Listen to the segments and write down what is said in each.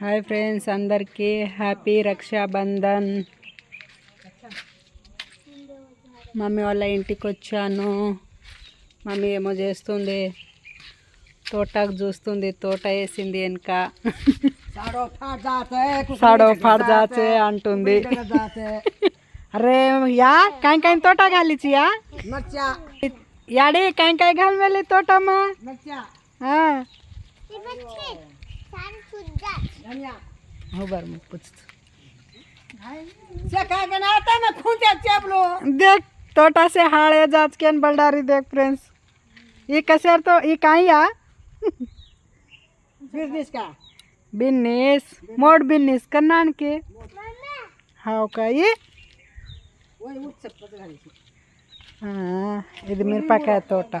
Hi friends అందరికీ happy Rakshabandhan. Mummy వాళ్ళ ఇంటికి వచ్చాను. మమ్మీ ఏమో చేస్తుంది తోటకు చూస్తుంది తోట వేసింది వెనుక. సాడో ఫాడ్ జాతే అంటుంది. అరే యా కాంకాయ తోట గాలిచియా యాడే కాంకాయ గాలి వెళ్ళి తోటమ్మా? देख तोटा से हाड़े जाच के बलडारी देख फ्रेंड्स ये कसर तो ये का ही बिज़नेस का? बिज़नेस मोड बिज़नेस करना के हाउ का ये हाँ इधर मेरे पास है तोटा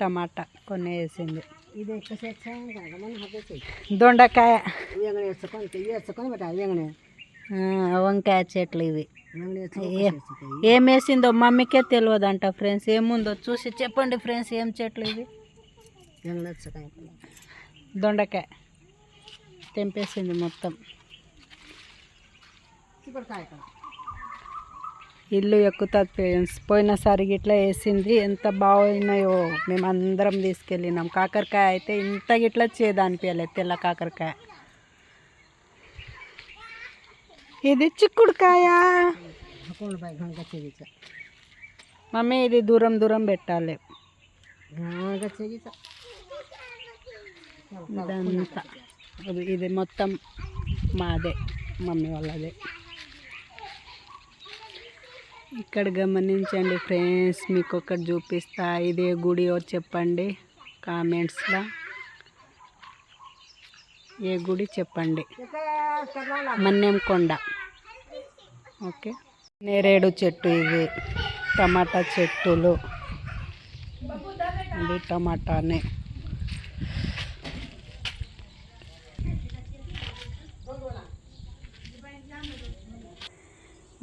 టమాటా కొన్ని వేసింది దొండకాయ. వంకాయ చెట్లు ఇవి. ఏం వేసిందో మమ్మీకే తెలియదంట ఫ్రెండ్స్. ఏముందో చూసి చెప్పండి ఫ్రెండ్స్ ఏం చెట్లు ఇవి? దొండకాయ. తెంపేసింది మొత్తం. ఇల్లు ఎక్కుతుంది ఫ్రెండ్స్ పోయినసారి గిట్లా వేసింది ఎంత బాగున్నాయో మేము అందరం తీసుకెళ్ళినాం. కాకరకాయ అయితే ఇంత గిట్లా చేదనిపించలేదు తెల్ల కాకరకాయ. ఇది చిక్కుడుకాయ. మమ్మీ ఇది దూరం దూరం పెట్టాలి. ఇదంతా. ఇది మొత్తం మాదే మమ్మీ వాళ్ళదే. ఇక్కడ గమనించండి ఫ్రెండ్స్ మీకు ఒకటి చూపిస్తా. ఇదే గుడియో చెప్పండి కామెంట్స్లో. ఏ గుడి చెప్పండి? మన్యం కొండ ఓకే. నేరేడు చెట్టు ఇది టమాటా చెట్టులు. ఇది టమాటానే.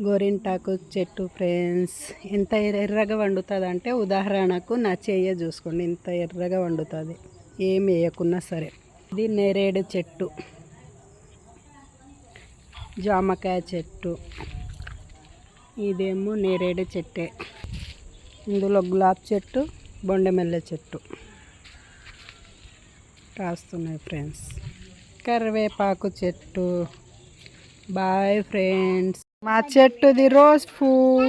గోరింటాకు చెట్టు ఫ్రెండ్స్ ఎంత ఎర్రగా వండుతుంది అంటే ఉదాహరణకు నా చెయ్య చూసుకోండి ఇంత ఎర్రగా వండుతుంది. ఏం వేయకున్నా సరే. ఇది నేరేడు చెట్టు. జామకాయ చెట్టు. ఇదేమో నేరేడు చెట్టే. ఇందులో గులాబ్ చెట్టు బొండెమెల్ల చెట్టు రాస్తున్నాయి ఫ్రెండ్స్. కరివేపాకు చెట్టు. Bye friends. మా చెట్టుది రోజ్ పువ్వు